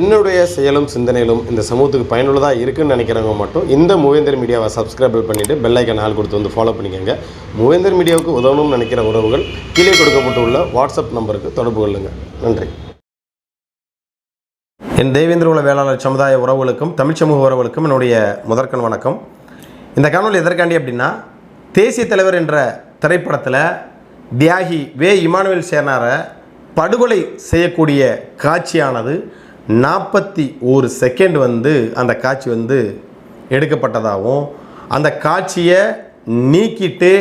என்னுடைய செயலும் சிந்தனையிலும் இந்த சமூகத்துக்கு பயனுள்ளதாக இருக்குன்னு நினைக்கிறவங்க மட்டும் இந்த மூவேந்தர் மீடியாவை சப்ஸ்கிரைப் பண்ணிவிட்டு பெல்லைக்கன் ஆள் கொடுத்து வந்து ஃபாலோ பண்ணிக்கோங்க. மூவேந்தர் மீடியாவுக்கு உதவணும்னு நினைக்கிற உறவுகள் கீழே கொடுக்கப்பட்டுள்ள வாட்ஸ்அப் நம்பருக்கு தொடர்பு கொள்ளுங்கள் நன்றி. என் தேவேந்திர உள்ள வேளாளர் சமுதாய உறவுகளுக்கும் தமிழ் சமூக உறவுகளுக்கும் என்னுடைய முதற்கண் வணக்கம். இந்த காணொலி எதற்காண்டி அப்படின்னா தேசிய தலைவர் என்ற திரைப்படத்தில் தியாகி வே இமானுவேல் சேனாரை படுகொலை செய்யக்கூடிய காட்சியானது நாற்பத்தி ஒரு செகண்ட் வந்து அந்த காட்சி வந்து எடுக்கப்பட்டதாகவும் அந்த காட்சியை நீக்கிட்டு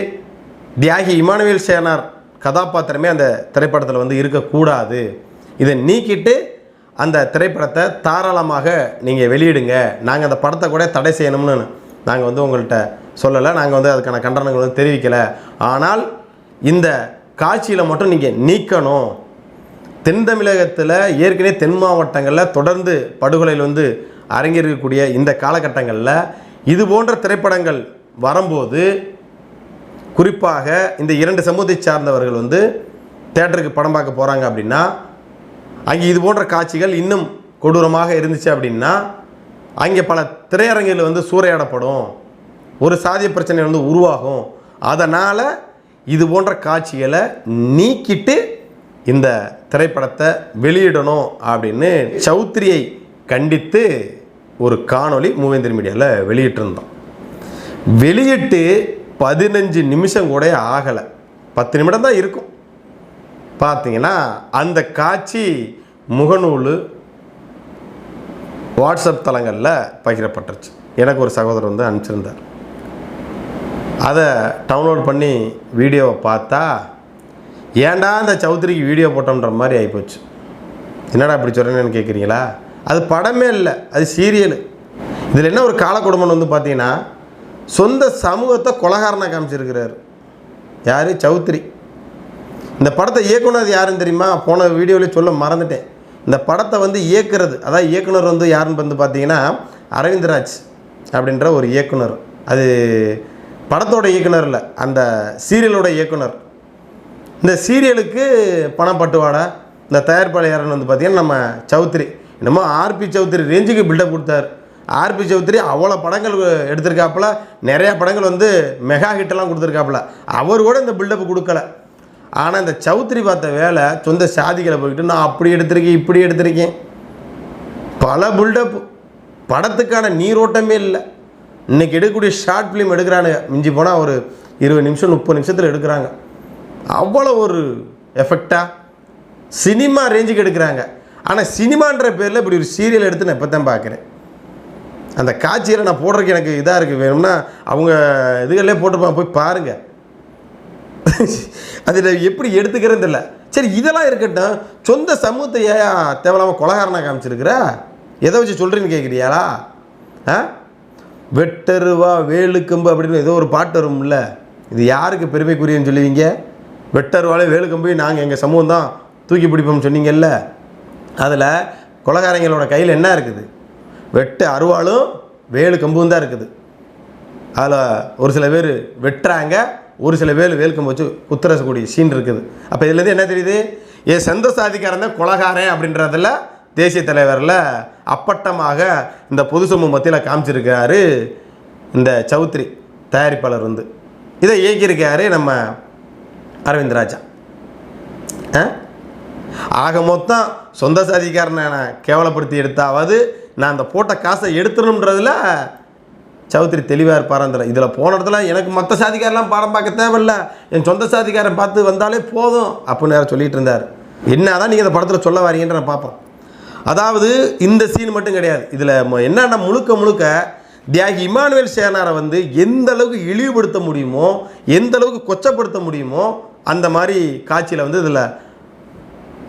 தியாகி இமானுவேல் சேனார் கதாபாத்திரமே அந்த திரைப்படத்தில் வந்து இருக்கக்கூடாது. இதை நீக்கிட்டு அந்த திரைப்படத்தை தாராளமாக நீங்கள் வெளியிடுங்க. நாங்கள் அந்த படத்தை கூட தடை செய்யணும்னு நாங்கள் வந்து உங்கள்கிட்ட சொல்லலை. நாங்கள் வந்து அதுக்கான கண்டனங்கள் வந்து தெரிவிக்கலை. ஆனால் இந்த காட்சியில் மட்டும் நீங்கள் நீக்கணும். தென் தமிழகத்தில் ஏற்கனவே தென் மாவட்டங்களில் தொடர்ந்து படுகொலையில் வந்து அரங்கேறக்கூடிய இந்த காலகட்டங்களில் இது போன்ற திரைப்படங்கள் வரும்போது குறிப்பாக இந்த இரண்டு சமூகத்தை சார்ந்தவர்கள் வந்து தேட்டருக்கு படம் பார்க்க போகிறாங்க அப்படின்னா அங்கே இது போன்ற காட்சிகள் இன்னும் கொடூரமாக இருந்துச்சு அப்படின்னா அங்கே பல திரையரங்குகள் வந்து சூறையாடப்படும். ஒரு சாதிய பிரச்சனை வந்து உருவாகும். அதனால் இது போன்ற காட்சிகளை நீக்கிட்டு இந்த திரைப்படத்தை வெளியிடணும் அப்படின்னு சௌத்ரியை கண்டித்து ஒரு காணொளி மூவேந்திர மீடியாவில் வெளியிட்டிருந்தோம். வெளியிட்டு பதினஞ்சு நிமிஷம் கூட ஆகலை. பத்து நிமிடம் தான் இருக்கும். பார்த்தீங்கன்னா அந்த காட்சி முகநூல் வாட்ஸ்அப் தளங்களில் பகிரப்பட்டுருச்சு. எனக்கு ஒரு சகோதரர் வந்து அனுப்பிச்சிருந்தார். அதை டவுன்லோட் பண்ணி வீடியோவை பார்த்தா ஏன்டா அந்த சௌத்ரிக்கு வீடியோ போட்டோன்ற மாதிரி ஆகிப்போச்சு என்னடா இப்படி சொல்கிறேன்னு கேட்குறீங்களா அது படமே இல்லை அது சீரியலு இதில் என்ன ஒரு காலக்குடும்பம்னு வந்து பார்த்தீங்கன்னா சொந்த சமூகத்தை கொலகாரனாக காமிச்சிருக்கிறாரு. யார்? சௌத்ரி. இந்த படத்தை இயக்குனர் யாருன்னு தெரியுமா? போன வீடியோவில் சொல்ல மறந்துட்டேன். இந்த படத்தை வந்து இயக்குறது அதாவது இயக்குனர் வந்து யாருன்னு வந்து பார்த்தீங்கன்னா அரவிந்த்ராஜ் அப்படின்ற ஒரு இயக்குனர். அது படத்தோட இயக்குனர் இல்லை அந்த சீரியலோட இயக்குனர். இந்த சீரியலுக்கு பணப்பட்டுவாடா இந்த தயாரிப்பாளையாரன் வந்து பார்த்தீங்கன்னா நம்ம சௌத்ரி. என்னமோ ஆர்பி சௌத்ரி ரேஞ்சுக்கு பில்டப் கொடுத்தார். ஆர்பி சௌத்ரி அவ்வளோ படங்கள் எடுத்திருக்காப்புல. நிறையா படங்கள் வந்து மெகா ஹிட்டெல்லாம் கொடுத்துருக்காப்புல. அவர் கூட இந்த பில்டப் கொடுக்கல. ஆனால் இந்த சௌத்ரி பார்த்த வேலை சொந்த சாதிகளை போய்கிட்டு நான் அப்படி எடுத்திருக்கேன் இப்படி எடுத்திருக்கேன். பல பில்டப் படத்துக்கான நீரோட்டமே இல்லை. இன்றைக்கி எடுக்கக்கூடிய ஷார்ட் ஃபிலிம் எடுக்கிறானுங்க. மிஞ்சி போனால் ஒரு இருபது நிமிஷம் முப்பது நிமிஷத்தில் எடுக்கிறாங்க. அவ்வளோ ஒரு எஃபெக்டாக சினிமா ரேஞ்சுக்கு எடுக்கிறாங்க. ஆனால் சினிமான்ற பேரில் இப்படி ஒரு சீரியல் எடுத்து நான் இப்போ தான் பார்க்குறேன். அந்த காட்சியில் நான் போடுறதுக்கு எனக்கு இதாக இருக்குது வேணும்னா அவங்க இதுகளிலே போட்டுருப்பாங்க. போய் பாருங்கள் அதில் எப்படி எடுத்துக்கிறேன்னு தெரியல. சரி இதெல்லாம் இருக்கட்டும். சொந்த சமூகத்தை ஏன் தேவையில்லாமல் கொலகாரனாக காமிச்சிருக்கிற? எதை வச்சு சொல்கிறீன்னு கேட்குறியாளா ஆ? வெட்டருவா வேலுக்கம்பு அப்படின்னு ஏதோ ஒரு பாட்டு வரும்ல. இது யாருக்கு பெருமைக்குரியன்னு சொல்லுவீங்க? வெட்டருவாலே வேலுக்கம்பு நாங்கள் எங்கள் சமூகம் தான் தூக்கி பிடிப்போம்னு சொன்னீங்கல்ல அதில் கொலகாரங்களோட கையில் என்ன இருக்குது? வெட்டு அருவாளும் வேலு கம்பும் தான் இருக்குது. அதில் ஒரு சில பேர் வெட்டுறாங்க ஒரு சில பேர் வேலுக்கம்பு வச்சு குத்துரசக்கூடிய சீன் இருக்குது. அப்போ இதுலேருந்து என்ன தெரியுது? என் சொந்த சாதிக்காரன் தான் கொலகாரன் அப்படின்றதில் தேசிய தலைவரில் அப்பட்டமாக இந்த பொது சமூக மத்தியில் காமிச்சிருக்காரு இந்த சௌத்ரி தயாரிப்பாளர் வந்து. இதை இயக்கியிருக்காரு நம்ம அரவிந்த் ராஜா. ஆ? ஆக மொத்தம் சொந்த சாதிக்காரனை நான் கேவலப்படுத்தி எடுத்தாவது நான் அந்த போட்ட காசை எடுத்துடணுன்றதில் சௌத்ரி தெளிவாக இருப்பாரந்திர இதில் போன இடத்துல எனக்கு மற்ற சாதிக்காரெலாம் பாடம் பார்க்க தேவையில்ல. என் சொந்த சாதிக்காரன் பார்த்து வந்தாலே போதும் அப்படின்னு யாரும் சொல்லிட்டு இருந்தார். என்ன தான் நீங்கள் இந்த படத்தில் சொல்ல வரீங்கன்ற நான் பார்ப்போம். அதாவது இந்த சீன் மட்டும் கிடையாது. இதில் என்னென்னா முழுக்க முழுக்க தியாகி இமானுவேல் சேனாரை வந்து எந்த அளவுக்கு இழிவுபடுத்த முடியுமோ எந்த அளவுக்கு கொச்சப்படுத்த முடியுமோ அந்த மாதிரி காட்சியில் வந்து இதில்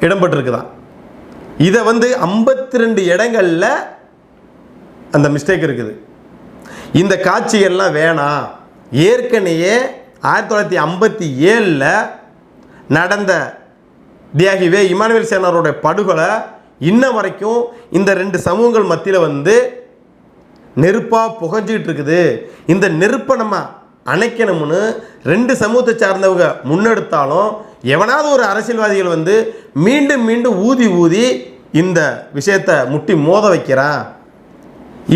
இடம்பெற்றிருக்குதான். இதை வந்து ஐம்பத்தி ரெண்டு இடங்களில் அந்த மிஸ்டேக் இருக்குது. இந்த காட்சிகள்லாம் வேணாம் ஏற்கனவே ஆயிரத்தி தொள்ளாயிரத்தி ஐம்பத்தி ஏழில் நடந்த தியாகி வே இமானுவேல் சேனாரோடைய படுகொலை இன்ன வரைக்கும் இந்த ரெண்டு சமூகங்கள் மத்தியில் வந்து நெருப்பாக புகஞ்சிக்கிட்டு இருக்குது. இந்த நெருப்பை நம்ம அணைக்கணும்னு ரெண்டு சமூகத்தை சார்ந்தவங்க முன்னெடுத்தாலும் எவனாவது ஒரு அரசியல்வாதிகள் வந்து மீண்டும் மீண்டும் ஊதி ஊதி இந்த விஷயத்தை முட்டி மோத வைக்கிறான்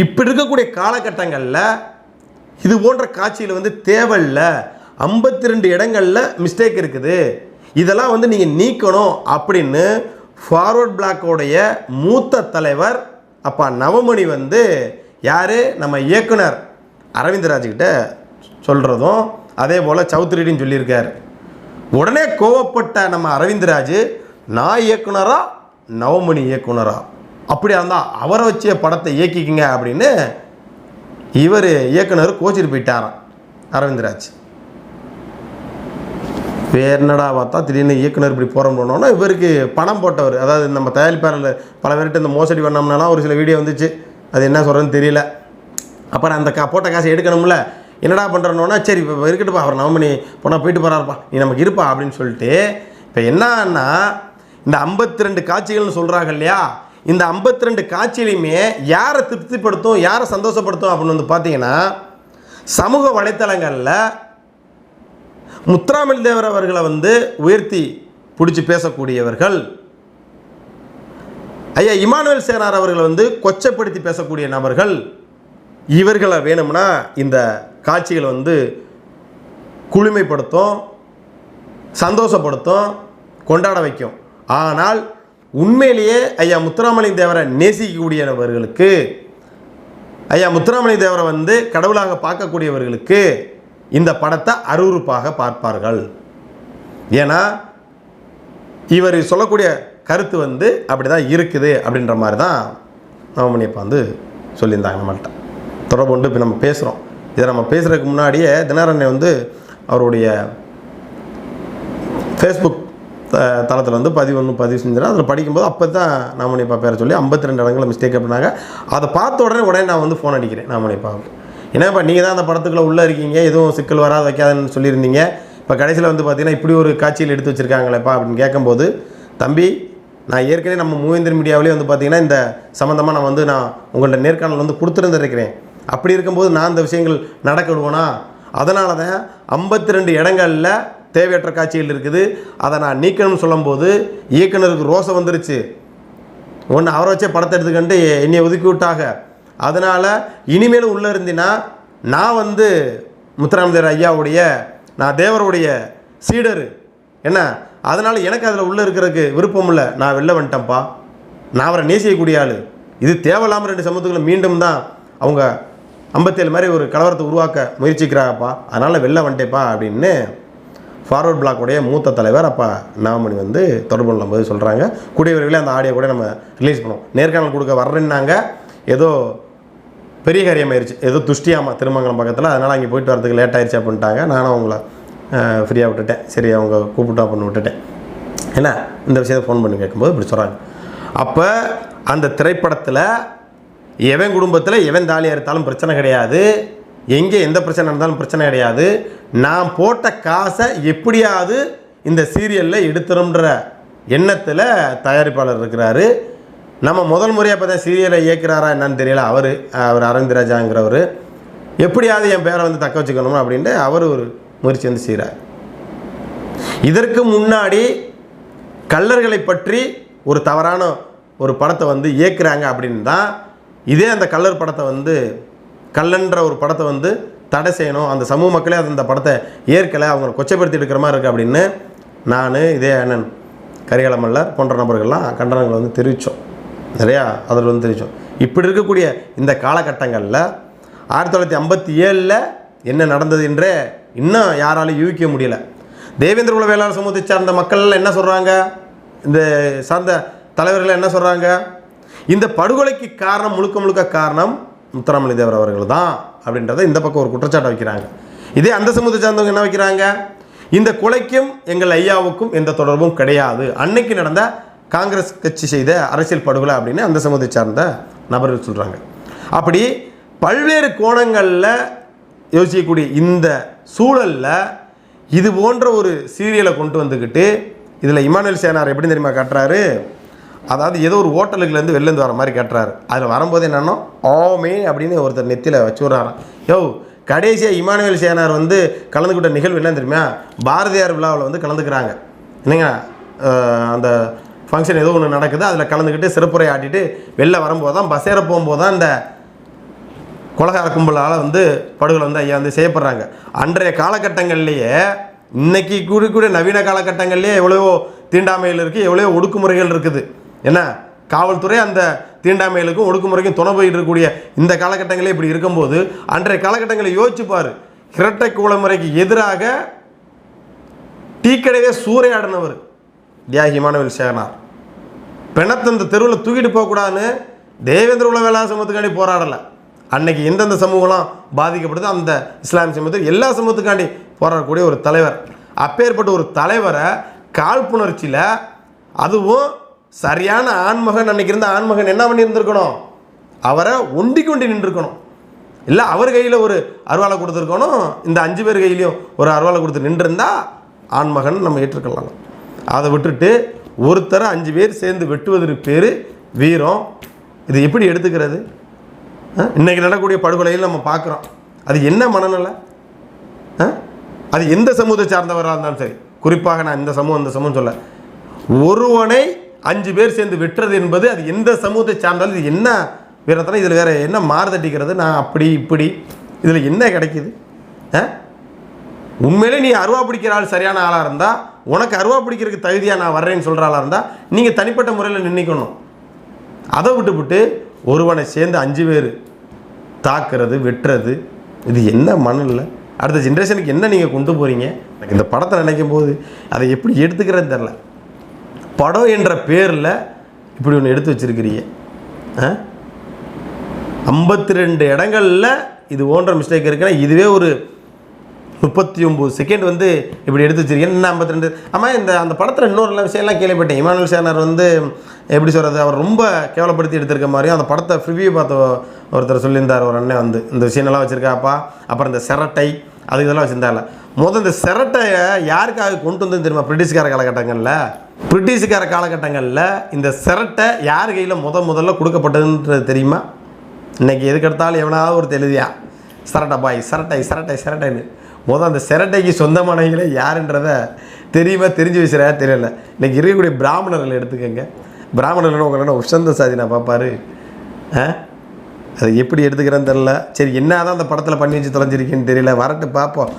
இப்படி இருக்கக்கூடிய காலகட்டங்களில் இது போன்ற காட்சியில் வந்து தேவையில்ல. ஐம்பத்தி ரெண்டு இடங்களில் மிஸ்டேக் இருக்குது. இதெல்லாம் வந்து நீங்கள் நீக்கணும் அப்படின்னு ஃபார்வர்ட் பிளாக்கோடைய மூத்த தலைவர் அப்பா நவமணி வந்து யார்? நம்ம இயக்குனர் அரவிந்தராஜ்கிட்ட சொல்கிறதும் அதே போல் சௌத்ரிடின்னு சொல்லியிருக்கார். உடனே கோவப்பட்ட நம்ம அரவிந்தராஜ் நான் இயக்குனரா? நவமணி இயக்குனரா? அப்படியா இருந்தால் அவரை வச்சே படத்தை இயக்கிக்கிங்க அப்படின்னு இவர் இயக்குனர் கோச்சிட்டு போயிட்டாராம் அரவிந்தராஜ். வேறு என்னடா பார்த்தா திடீர்னு இயக்குனர் இப்படி போகிறோம்னோன்னா இவருக்கு பணம் போட்டவர் அதாவது நம்ம தயாரிப்பாளர் பல பேர்கிட்ட இந்த மோசடி பண்ணோம்னாலாம் ஒரு சில வீடியோ வந்துச்சு. அது என்ன சொல்கிறதுன்னு தெரியல. அப்புறம் அந்த கா போட்ட காசை எடுக்கணும்ல. என்னடா பண்ணுறனோன்னா சரி இப்போ இருக்கட்டுப்பா அவர் நவமணி போனால் போயிட்டு போகிறாருப்பா நீ நமக்கு இருப்பா அப்படின்னு சொல்லிட்டு இப்போ என்னன்னா இந்த ஐம்பத்தி ரெண்டு காட்சிகள்னு சொல்கிறாங்க இல்லையா? இந்த ஐம்பத்தி ரெண்டு காட்சியிலையுமே யாரை திருப்திப்படுத்தும் யாரை சந்தோஷப்படுத்தும் அப்படின்னு வந்து பார்த்தீங்கன்னா சமூக வலைத்தளங்களில் முத்துராமல் தேவர் அவர்களை வந்து உயர்த்தி பிடிச்சி பேசக்கூடியவர்கள் ஐயா இமானுவேல் சேனார் அவர்களை வந்து கொச்சப்படுத்தி பேசக்கூடிய நபர்கள் இவர்களை வேணும்னா இந்த காட்சிகளை வந்து குளுமைப்படுத்தும் சந்தோஷப்படுத்தும் கொண்டாட வைக்கும். ஆனால் உண்மையிலேயே ஐயா முத்துராமலிங்க தேவரை நேசிக்கக்கூடியவர்களுக்கு ஐயா முத்துராமலிங்க தேவரை வந்து கடவுளாக பார்க்கக்கூடியவர்களுக்கு இந்த படத்தை அருவருப்பாக பார்ப்பார்கள். ஏன்னா இவர் சொல்லக்கூடிய கருத்து வந்து அப்படி தான் இருக்குது அப்படின்ற மாதிரி தான் நவமணியப்பா வந்து சொல்லியிருந்தாங்க நம்மள்கிட்ட தொடர்பு கொண்டு இப்போ நம்ம பேசுகிறோம் இதை நம்ம பேசுகிறதுக்கு முன்னாடியே தினரண்ணை வந்து அவருடைய ஃபேஸ்புக் தளத்தில் வந்து பதிவு ஒன்று பதிவு செஞ்சிடும் அதில் படிக்கும்போது அப்போ தான் நாமணிப்பா பேரை சொல்லி ஐம்பத்தி ரெண்டு இடங்களில் மிஸ்டேக் அப்படின்னாங்க அதை பார்த்த உடனே உடனே நான் வந்து ஃபோன் அடிக்கிறேன் நாமணிப்பாவுக்கு ஏன்னாப்பா நீங்கள் தான் அந்த படத்துக்குள்ளே உள்ளே இருக்கீங்க? எதுவும் சிக்கல் வராது வைக்காதுன்னு சொல்லியிருந்தீங்க. இப்போ கடைசியில் வந்து பார்த்தீங்கன்னா இப்படி ஒரு காட்சியில் எடுத்து வச்சுருக்காங்களேப்பா அப்படின்னு கேட்கும்போது தம்பி நான் ஏற்கனவே நம்ம மூவேந்தர் மீடியாவிலே வந்து பார்த்தீங்கன்னா இந்த சம்மந்தமாக நான் வந்து நான் உங்கள்கிட்ட நேர்காணல் வந்து கொடுத்துருந்துருக்கிறேன். அப்படி இருக்கும்போது நான் இந்த விஷயங்கள் நடக்க விடுவேனா அதனால தான் ஐம்பத்தி ரெண்டு இடங்களில் தேவையற்ற காட்சிகள் இருக்குது. அதை நான் நீக்கணும்னு சொல்லும்போது இயக்குனருக்கு ரோசை வந்துருச்சு. ஒன்று அவரை வச்சே படத்தை எடுத்துக்கிட்டு என்னை ஒதுக்கி விட்டாங்க. அதனால் இனிமேலும் உள்ளே இருந்தினா நான் வந்து முத்துராமதேவர் ஐயாவுடைய நான் தேவருடைய சீடர். என்ன? அதனால் எனக்கு அதில் உள்ளே இருக்கிறதுக்கு விருப்பம் இல்லை. நான் வெளில வந்துட்டேன்ப்பா. நான் அவரை நேசிக்கக்கூடிய ஆள். இது தேவையில்லாமல் ரெண்டு சமூகத்துக்குள்ள மீண்டும் தான் அவங்க ஐம்பத்தேழு மாதிரி ஒரு கலவரத்தை உருவாக்க முயற்சிக்கிறாங்கப்பா. அதனால் வெளில வந்துட்டேப்பா அப்படின்னு ஃபார்வர்ட் பிளாக்குடைய மூத்த தலைவர் அப்போ நாமணி வந்து தொடர்பு கொள்ளும்போது சொல்கிறாங்க கூடிய விரைவில் அந்த ஆடியோ கூட நம்ம ரிலீஸ் பண்ணுவோம். நேர்காணல் கொடுக்க வர்றேன்னாங்க. ஏதோ பெரிய காரியம் ஆயிடுச்சு ஏதோ துஷ்டியாமா திருமங்கலம் பக்கத்தில். அதனால் அங்கே போயிட்டு வரதுக்கு லேட் ஆயிடுச்சு அப்படின்ட்டாங்க. நானும் அவங்கள ஃப்ரீயாக விட்டுட்டேன். சரி அவங்க கூப்பிட்டா பண்ணி விட்டுட்டேன். என்ன? இந்த விஷயத்தை ஃபோன் பண்ணி கேட்கும்போது இப்படி சொல்கிறாங்க அப்போ அந்த திரைப்படத்தில் எவன் குடும்பத்தில் எவன் தாலியாக அறுத்தாலும் பிரச்சனை கிடையாது. எங்கே எந்த பிரச்சனை இருந்தாலும் பிரச்சனை கிடையாது. நான் போட்ட காசை எப்படியாவது இந்த சீரியலில் எடுத்துரும்ன்ற எண்ணத்தில் தயாரிப்பாளர் இருக்கிறாரு. நம்ம முதல் முறையாக பார்த்தா சீரியலை இயக்குறாரா என்னன்னு தெரியல. அவர் அவர் அரவிந்த்ராஜாங்கிறவர் எப்படியாவது என் பேரை வந்து தக்க வச்சுக்கணும் அப்படின்ட்டு அவர் ஒரு முயற்சி வந்து செய்கிறார் இதற்கு முன்னாடி கல்லர்களை பற்றி ஒரு தவறான ஒரு படத்தை வந்து இயக்குறாங்க அப்படின்னு தான் இதே அந்த கல்லர் படத்தை வந்து கல்லன்ற ஒரு படத்தை வந்து தடை செய்யணும். அந்த சமூக மக்களே அது அந்த படத்தை ஏற்கலை அவங்க கொச்சைப்படுத்தி எடுக்கிற மாதிரி இருக்குது அப்படின்னு நான் இதே அண்ணன் கரிகால மல்லர் போன்ற நபர்கள்லாம் கண்டனங்களை வந்து தெரிவித்தோம் நிறையா அதில் வந்து தெரிவித்தோம் இப்படி இருக்கக்கூடிய இந்த காலகட்டங்களில் ஆயிரத்தி தொள்ளாயிரத்தி ஐம்பத்தி ஏழில் என்ன நடந்தது என்றே இன்னும் யாராலும் யூகிக்க முடியல. தேவேந்திர குல வேளாண் சமூகத்தை சார்ந்த மக்கள் என்ன சொல்கிறாங்க இந்த சார்ந்த தலைவர்கள் என்ன சொல்கிறாங்க இந்த படுகொலைக்கு காரணம் முழுக்க முழுக்க காரணம் முத்துராமலிங்க தேவர் அவர்கள் தான் அப்படின்றத இந்த பக்கம் ஒரு குற்றச்சாட்டை வைக்கிறாங்க. இதே அந்த சமூகத்தை சார்ந்தவங்க என்ன வைக்கிறாங்க? இந்த கொலைக்கும் எங்கள் ஐயாவுக்கும் எந்த தொடர்பும் கிடையாது. அன்னைக்கு நடந்த காங்கிரஸ் கட்சி செய்த அரசியல் படுகொலை அப்படின்னு அந்த சமூகத்தை சார்ந்த நபர்கள் சொல்கிறாங்க அப்படி பல்வேறு கோணங்களில் யோசிக்கக்கூடிய இந்த சூழலில் இது போன்ற ஒரு சீரியலை கொண்டு வந்துக்கிட்டு இதில் இமானுவேல் சேனார் எப்படி தெரியுமா காட்டுறாரு? அதாவது ஏதோ ஒரு ஹோட்டலுக்குலேருந்து வெளிலேருந்து வர மாதிரி கட்டுறாரு. அதில் வரும்போது என்னன்னா ஓமே அப்படின்னு ஒருத்தர் நெத்தியில் வச்சு விட்றாராம். யோ கடைசியாக இமானுவேல் சேனார் வந்து கலந்துக்கிட்ட நிகழ்வு என்ன தெரியுமா? பாரதியார் விழாவில் வந்து கலந்துக்கிறாங்க. என்னங்க அந்த ஃபங்க்ஷன் ஏதோ ஒன்று நடக்குது அதில் கலந்துக்கிட்டு சிறப்புரை ஆட்டிட்டு வெளில வரும்போது தான் பஸ் ஏற போகும்போது தான் இந்த கொலகார கும்பலால் வந்து படுகொலை வந்து ஐயா வந்து செய்யப்படுறாங்க. அன்றைய காலகட்டங்கள்லேயே இன்றைக்கி கூட கூட நவீன காலகட்டங்கள்லேயே எவ்வளோ தீண்டாமைகள் இருக்குது எவ்வளோ ஒடுக்குமுறைகள் இருக்குது. என்ன? காவல்துறை அந்த தீண்டாமைகளுக்கும் ஒடுக்குமுறைக்கும் துணை போயிட்டு இருக்கக்கூடிய இந்த காலகட்டங்களே இப்படி இருக்கும்போது அன்றைய காலகட்டங்களை யோசிச்சுப்பார் பாரு. இரட்டை குலமுறைக்கு எதிராக டீக்கடையே சூறையாடினவர் தியாகி மாணவில் சேகனார். பிணத்தை இந்த தெருவில் தூக்கிட்டு போகக்கூடாதுன்னு தேவேந்திர உலக வேளா சமூகத்துக்காண்டி போராடலை. அன்னைக்கு எந்தெந்த சமூகம்லாம் பாதிக்கப்படுதோ அந்த இஸ்லாமிய சமூகத்தில் எல்லா சமூகத்துக்காண்டி போராடக்கூடிய ஒரு தலைவர். அப்பேற்பட்ட ஒரு தலைவரை காழ்ப்புணர்ச்சியில் அதுவும் சரியான ஆண்மகன் அன்னைக்கு இருந்த ஆண்மகன் என்ன பண்ணியிருந்திருக்கணும்? அவரை ஒண்டி கொண்டு நின்றுருக்கணும். இல்லை அவர் கையில் ஒரு அருவாளை கொடுத்துருக்கணும். இந்த அஞ்சு பேர் கையிலையும் ஒரு அருவாளை கொடுத்து நின்றுருந்தா ஆண்மகன் நம்ம ஏற்றுக்கலாம் அதை விட்டுட்டு ஒருத்தரை அஞ்சு பேர் சேர்ந்து வெட்டுவதற்கு பேர் வீரம். இது எப்படி எடுத்துக்கிறது? இன்றைக்கி இன்னைக்கு படுகொலையில் நம்ம பார்க்குறோம். அது என்ன மனநிலை? ஆ? அது எந்த சமூகத்தை சார்ந்தவராக இருந்தாலும் சரி. குறிப்பாக நான் இந்த சமூகம் இந்த சமூகம் சொல்ல. ஒருவனை அஞ்சு பேர் சேர்ந்து வெட்டுறது என்பது அது எந்த சமூகத்தை சார்ந்தாலும் இது என்ன வீரத்தனம் இதில் வேறு என்ன மாறுதட்டிக்கிறது நான் அப்படி இப்படி. இதில் என்ன கிடைக்கிது? ஆ? உண்மையிலே நீ அருவா பிடிக்கிற ஆள் சரியான ஆளாக இருந்தால் உனக்கு அருவா பிடிக்கிறதுக்கு தகுதியாக நான் வர்றேன்னு சொல்கிற ஆளாக இருந்தால் நீங்கள் தனிப்பட்ட முறையில் நின்றுக்கணும் அதை விட்டுவிட்டு ஒருவனை சேர்ந்து அஞ்சு பேர் தாக்குறது வெட்டுறது இது என்ன மண்ணில்? அடுத்த ஜென்ரேஷனுக்கு என்ன நீங்கள் கொண்டு போகிறீங்க எனக்கு இந்த படத்தை நினைக்கும் போது அதை எப்படி எடுத்துக்கிறேன்னு தெரில படம் என்ற பேரில் இப்படி ஒன்று எடுத்து வச்சிருக்கிறீங்க. ஆ? ஐம்பத்தி ரெண்டு இடங்களில் இது ஓன்ற மிஸ்டேக் இருக்குன்னா இதுவே ஒரு முப்பத்தி ஒம்பது செகண்ட் வந்து இப்படி எடுத்து வச்சிருக்கேன் இன்னும் ஐம்பத்தி ரெண்டு ஆமாம் இந்த அந்த படத்தில் இன்னொரு விஷயம்லாம் கேள்விப்பட்டேன். இமானுவல் சேனர் வந்து எப்படி சொல்கிறது அவர் ரொம்ப கேவலப்படுத்தி எடுத்திருக்க மாதிரியும் அந்த படத்தை ப்ரிவியூ பார்த்த ஒருத்தர் சொல்லியிருந்தார் ஒரு அண்ணன் வந்து. இந்த விஷயம்லாம் வச்சுருக்காப்பா. அப்புறம் இந்த செரட்டை அது இதெல்லாம் வச்சுருந்தால முதல் இந்த செரட்டையை யாருக்காக கொண்டு வந்து தெரியுமா? பிரிட்டிஷ்கார காலகட்டங்களில். பிரிட்டிஷுக்கார காலகட்டங்களில் இந்த சிரட்டை யார் கையில் முத முதல்ல கொடுக்கப்பட்டதுன்றது தெரியுமா? இன்னைக்கு எதுக்கெடுத்தாலும் எவனாவது ஒரு தெளிதியா சரட்டை பாய் சரட்டை சரட்டை சரட்டைன்னு. முதல் அந்த சிரட்டைக்கு சொந்தமானவங்களே யாருன்றத தெரியுமா தெரிஞ்சு வச்சுறா தெரியல. இன்னைக்கு இருக்கக்கூடிய பிராமணர்கள் எடுத்துக்கோங்க. பிராமணர்கள் உங்களோட உசந்த சாதி நான் பார்ப்பாரு. ஆ? அது எப்படி எடுத்துக்கிறேன்னு தெரில சரி என்ன தான் அந்த படத்தில் பண்ணி வச்சு தொலைஞ்சிருக்கேன்னு தெரியல. வரட்டு பார்ப்போம்.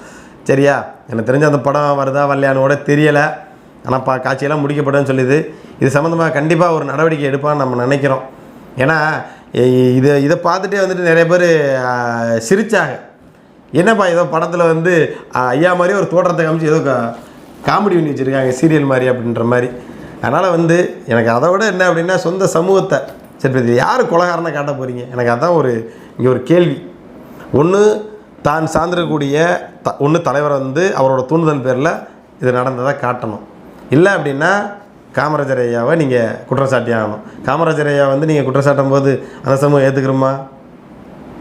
சரியா? எனக்கு தெரிஞ்ச அந்த படம் வருதா வரலையான்னு கூட தெரியலை. ஆனால் பா காட்சியெல்லாம் முடிக்கப்பட்டதுன்னு சொல்லுது. இது சம்மந்தமாக கண்டிப்பாக ஒரு நடவடிக்கை எடுப்பான்னு நம்ம நினைக்கிறோம். ஏன்னா இதை இதை பார்த்துட்டே வந்துட்டு நிறைய பேர் சிரிச்சாங்க. என்னப்பா ஏதோ படத்தில் வந்து ஐயா மாதிரி ஒரு தோற்றத்தை காமிச்சு ஏதோ கா- காமெடி பண்ணி வச்சுருக்காங்க சீரியல் மாதிரி அப்படின்ற மாதிரி. அதனால் வந்து எனக்கு அதை விட என்ன அப்படின்னா சொந்த சமூகத்தை. சரி இது யார் கொலகாரனை காட்ட போகிறீங்க எனக்கு அதான் ஒரு இங்கே ஒரு கேள்வி. ஒன்று தான் சார்ந்திருக்கக்கூடிய த ஒன்று தலைவர் வந்து அவரோட தூண்டுதல் பேரில் இது நடந்ததை காட்டணும். இல்லை அப்படின்னா காமராஜர் ஐயாவை நீங்கள் குற்றச்சாட்டி ஆகணும் காமராஜர் ஐயா வந்து நீங்கள் குற்றச்சாட்டும் போது அந்த சமூகம் ஏற்றுக்கிறோமா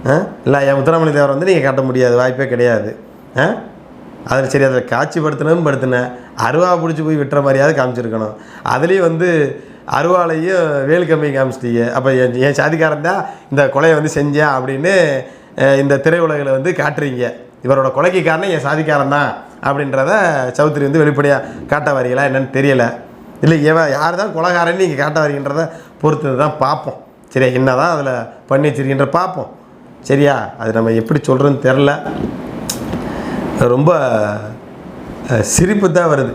ஆ? இல்லை ஐயா முத்துராமலிங்க தேவர் வந்து நீங்கள் காட்ட முடியாது வாய்ப்பே கிடையாது. ஆ? அதில் சரி அதில் காட்சிப்படுத்தினதும் படுத்தினேன் அருவா பிடிச்சி போய் விட்டுற மாதிரியாவது காமிச்சிருக்கணும். அதுலேயும் வந்து அருவாலையும் வேலு கம்பி காமிச்சிட்டீங்க. அப்போ என் என் சாதிக்காரன் தான் இந்த கொலையை வந்து செஞ்சேன் அப்படின்னு இந்த திரையுலகில் வந்து காட்டுறீங்க. இவரோட கொலைக்கு காரணம் என் சாதிக்காரன் தான். அப்படின்றத சௌத்ரி வந்து வெளிப்படையாக காட்ட வரீங்களா என்னன்னு தெரியலை. இல்லை இவன் யார் தான் குலகாரன்னு நீங்கள் காட்ட வரீங்கன்றத பொறுத்து தான் பார்ப்போம் சரியா என்ன தான் அதில் பண்ணி வச்சிருக்கின்ற பார்ப்போம் சரியா? அது நம்ம எப்படி சொல்கிறோன்னு தெரில ரொம்ப சிரிப்பு தான் வருது.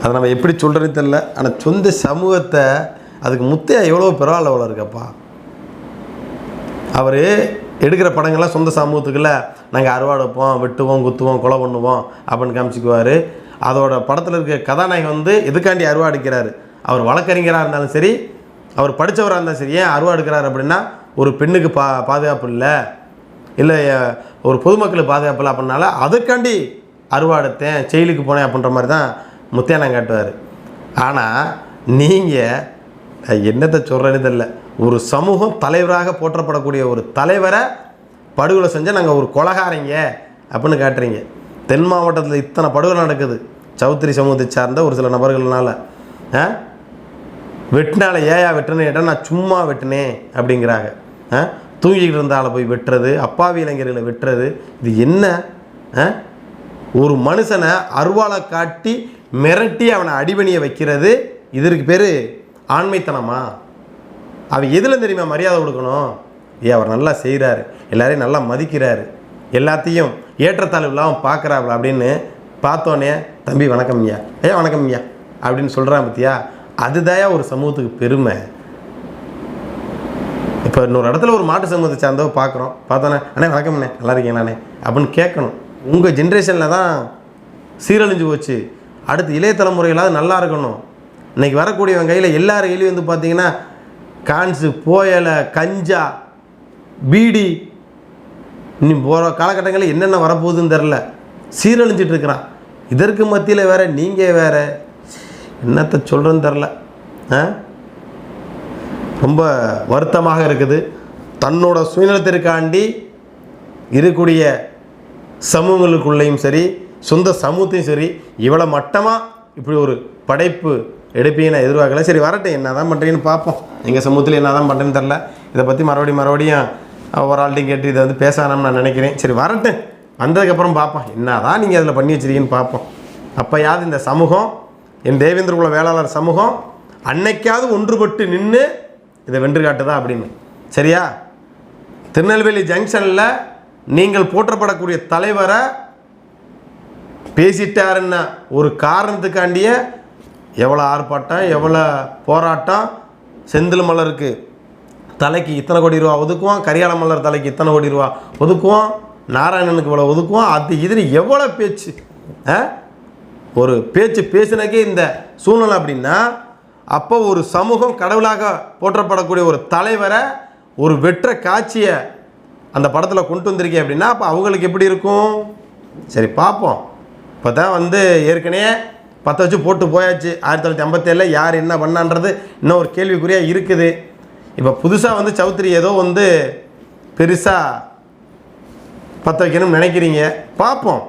அதை நம்ம எப்படி சொல்கிறதுன்னு தெரில ஆனால் சொந்த சமூகத்தை அதுக்கு முத்தையா எவ்வளோ பரவாயில்ல அவ்வளோ இருக்கப்பா. அவர் எடுக்கிற படங்கள்லாம் சொந்த சமூகத்துக்குள்ள நாங்கள் அறுவாடைப்போம் வெட்டுவோம் குத்துவோம் கொலை பண்ணுவோம் அப்படின்னு காமிச்சிக்குவார். அதோட படத்தில் இருக்க கதாநாயகன் வந்து எதுக்காண்டி அருவாடுக்கிறார் அவர் வழக்கறிஞராக இருந்தாலும் சரி அவர் படித்தவராக இருந்தாலும் சரி ஏன் அருவா எடுக்கிறார் அப்படின்னா ஒரு பெண்ணுக்கு பா பாதுகாப்பு இல்லை. இல்லை ஒரு பொதுமக்களுக்கு பாதுகாப்பு இல்லை அப்படின்னால அதுக்காண்டி அறுவாடுத்தேன் செயலுக்கு போனேன் அப்படின்ற மாதிரி தான் முத்தியானம் காட்டுவார் ஆனால் நீங்கள் என்னத்தை சொல்கிறேன்னு தெரியல. ஒரு சமூகம் தலைவராக போற்றப்படக்கூடிய ஒரு தலைவரை படுகொலை செஞ்சால் நாங்கள் ஒரு கொலகாரங்க அப்படின்னு காட்டுறீங்க. தென் மாவட்டத்தில் இத்தனை படுகொலை நடக்குது. சௌத்ரி சமூகத்தை சார்ந்த ஒரு சில நபர்கள்னால. ஆ? வெட்டினால ஏயா வெட்டுனேன் கேட்டால் நான் சும்மா வெட்டினேன் அப்படிங்கிறாங்க. ஆ? தூங்கிக்கிட்டு இருந்தால போய் வெட்டுறது அப்பாவி இளைஞர்களை வெட்டுறது இது என்ன? ஆ? ஒரு மனுஷனை அருவாலை காட்டி மிரட்டி அவனை அடிபணியை வைக்கிறது இதற்கு பேர் ஆண்மைத்தனமா? அவன் எதில் தெரியுமா மரியாதை கொடுக்கணும்? ஏ அவர் நல்லா செய்கிறாரு எல்லாரையும் நல்லா மதிக்கிறாரு. எல்லாத்தையும் ஏற்றத்தாழ்வு இல்லாமல் பார்க்குறாப்புல அப்படின்னு பார்த்தோன்னே தம்பி வணக்கம் ஐயா. ஐயா வணக்கம் ஐயா. அப்படின்னு சொல்கிறான் பத்தியா? அதுதாயா ஒரு சமூகத்துக்கு பெருமை. இப்போ இன்னொரு இடத்துல ஒரு மாட்டு சமூகத்தை சார்ந்தவ பார்க்குறோம். பார்த்தோன்னே அண்ணே வணக்கம்ண்ணே நல்லா இருக்கீங்களாண்ணே அப்படின்னு கேட்கணும். உங்கள் ஜென்ரேஷனில் தான் சீரழிஞ்சு போச்சு. அடுத்து இளைய தலைமுறைகளாவது நல்லா இருக்கணும். இன்னைக்கு வரக்கூடியவன் கையில் எல்லார் கையிலையும் வந்து பார்த்தீங்கன்னா கான்ஸு போயலை கஞ்சா பீடி இனி போகிற காலகட்டங்களில் என்னென்ன வரப்போகுதுன்னு தெரில சீரழிஞ்சிட்டு இருக்கிறான். இதற்கு மத்தியில் வேற நீங்கள் வேற என்னத்தை சொல்கிறேன்னு தெரில ஆ? ரொம்ப வருத்தமாக இருக்குது. தன்னோட சுயநலத்திற்காண்டி இருக்கக்கூடிய சமூகங்களுக்குள்ளேயும் சரி சொந்த சமூகத்தையும் சரி இவ்வளோ மட்டமாக இப்படி ஒரு படைப்பு எடுப்பீங்க நான் எதிர்பார்க்கல. சரி வரட்டும் என்ன தான் பண்ணுறீங்கன்னு பார்ப்போம். எங்கள் சமூகத்தில் என்ன தான் பண்ணுறேன்னு தெரில இதை பற்றி மறுபடியும் மறுபடியும் ஒரு ஆள்கிட்டையும் கேட்டு இதை வந்து பேச நான் நினைக்கிறேன். சரி வரட்டும். வந்ததுக்கப்புறம் பார்ப்போம். என்ன தான் நீங்கள் அதில் பண்ணி வச்சிருக்கீங்கன்னு பார்ப்போம். அப்போயாவது இந்த சமூகம் என் தேவேந்திரகுல வேளாளர் சமூகம் அன்னைக்காவது ஒன்றுபட்டு நின்று இதை வென்று காட்டுதா அப்படின்னு. சரியா? திருநெல்வேலி ஜங்ஷனில் நீங்கள் போற்றப்படக்கூடிய தலைவரை பேசிட்டாருன்னா ஒரு காரணத்துக்காண்டியே எவ்வளோ ஆர்ப்பாட்டம் எவ்வளோ போராட்டம்? செந்தில் மலருக்கு தலைக்கு இத்தனை கோடி ரூபா ஒதுக்குவோம் கரியாள மலர் தலைக்கு இத்தனை கோடி ரூபா ஒதுக்குவோம் நாராயணனுக்கு இவ்வளோ ஒதுக்குவோம் அது இதில் எவ்வளோ பேச்சு ஆ? ஒரு பேச்சு பேசினக்கே இந்த சூழ்நிலை அப்படின்னா அப்போ ஒரு சமூகம் கடவுளாக போற்றப்படக்கூடிய ஒரு தலைவரை ஒரு வெற்ற காட்சியை அந்த படத்தில் கொண்டு வந்திருக்கேன் அப்படின்னா அப்போ அவங்களுக்கு எப்படி இருக்கும்? சரி பார்ப்போம். இப்போ தான் வந்து ஏற்கனவே பற்ற வச்சு போட்டு போயாச்சு. ஆயிரத்தி தொள்ளாயிரத்தி ஐம்பத்தேழில் யார் என்ன பண்ணான்றது இன்னும் ஒரு கேள்விக்குறியாக இருக்குது. இப்போ புதுசாக வந்து சௌத்ரி ஏதோ வந்து பெருசாக பற்ற வைக்கணும்னு நினைக்கிறீங்க. பார்ப்போம்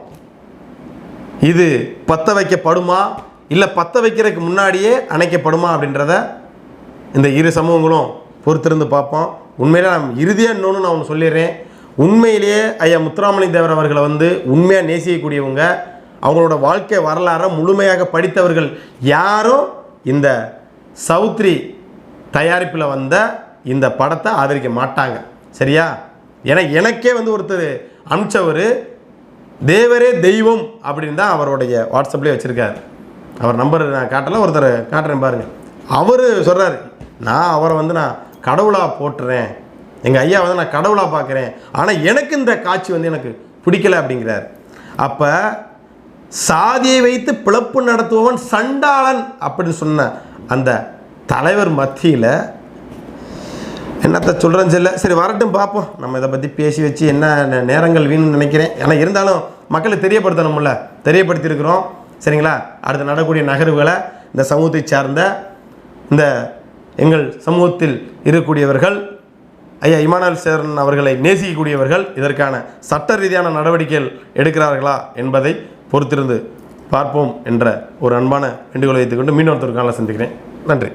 இது பற்ற வைக்கப்படுமா? இல்லை பற்ற வைக்கிறதுக்கு முன்னாடியே அணைக்கப்படுமா அப்படின்றத இந்த இரு சமூகங்களும் பொறுத்திருந்து பார்ப்போம் உண்மையிலே நான் இறுதியாக இன்னொன்று நான் ஒன்று சொல்லிடுறேன். உண்மையிலேயே ஐயா முத்துராமலிங்க தேவர் அவர்களை வந்து உண்மையாக நேசிக்கக்கூடியவங்க. அவங்களோட வாழ்க்கை வரலாறை முழுமையாக படித்தவர்கள் யாரும் இந்த சௌத்ரி தயாரிப்பில் வந்த இந்த படத்தை ஆதரிக்க மாட்டாங்க. சரியா? ஏன்னா எனக்கே வந்து ஒருத்தர் அனுப்பிச்சவர் தேவரே தெய்வம் அப்படின்னு தான் அவருடைய வாட்ஸ்அப்லேயே வச்சுருக்காரு. அவர் நம்பர் நான் காட்டலாம் ஒருத்தர் காட்டுறேன் பாருங்கள் அவர் சொல்கிறாரு நான் அவரை வந்து நான் கடவுளாக போட்டுறேன் எங்கள் ஐயா வந்து நான் கடவுளாக பார்க்குறேன். ஆனால் எனக்கு இந்த காட்சி வந்து எனக்கு பிடிக்கல அப்படிங்கிறார். அப்போ சாதியை வைத்து பிளப்பு நடத்துபவன் சண்டாளன் அப்படின்னு சொன்ன அந்த தலைவர் மத்தியில் என்னத்தை சொல்கிறேன்னு சொல்ல சரி வரட்டும் பார்ப்போம். நம்ம இதை பற்றி பேசி வச்சு என்ன நேரங்கள் வீணுன்னு நினைக்கிறேன். ஏன்னா இருந்தாலும் மக்களுக்கு தெரியப்படுத்தணும்ல. தெரியப்படுத்தியிருக்கிறோம். சரிங்களா? அடுத்து நடக்கூடிய நகர்வுகளை இந்த சமூகத்தை சார்ந்த இந்த எங்கள் சமூகத்தில் இருக்கக்கூடியவர்கள் ஐயா இமானுவேல் சேரன் அவர்களை நேசிக்கக்கூடியவர்கள் இதற்கான சட்ட ரீதியான நடவடிக்கைகள் எடுக்கிறார்களா என்பதை பொறுத்திருந்து பார்ப்போம் என்ற ஒரு அன்பான வேண்டுகோளை வைத்துக்கொண்டு மீனொருத்தருக்கான சந்திக்கிறேன். நன்றி.